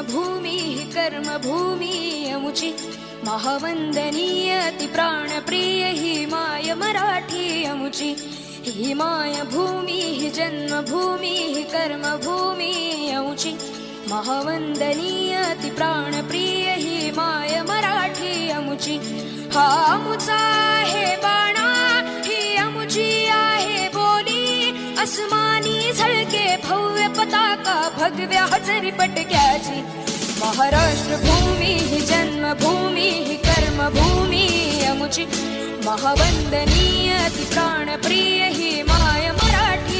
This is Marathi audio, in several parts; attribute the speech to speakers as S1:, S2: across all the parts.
S1: जन्मभूमी कर्मभूमी अमुची महावंदनीय ती प्राणप्रिय ही माय मराठी अमुची ही माय भूमी ही जन्मभूमी ही कर्मभूमी अमुची महावंदनीय ती प्राणप्रिय ही माय मराठी अमुची हा अमुचा आहे बाणा ही अमुची आहे बोली. अस्मानी झळके भव्य भगव्या हजरी पटक्याची महाराष्ट्र भूमी ही जन्मभूमी ही कर्मभूमी अमुची. महावंदनीय ती प्राणप्रिय ही माय मराठी.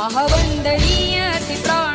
S1: महवन्दनीयति प्रा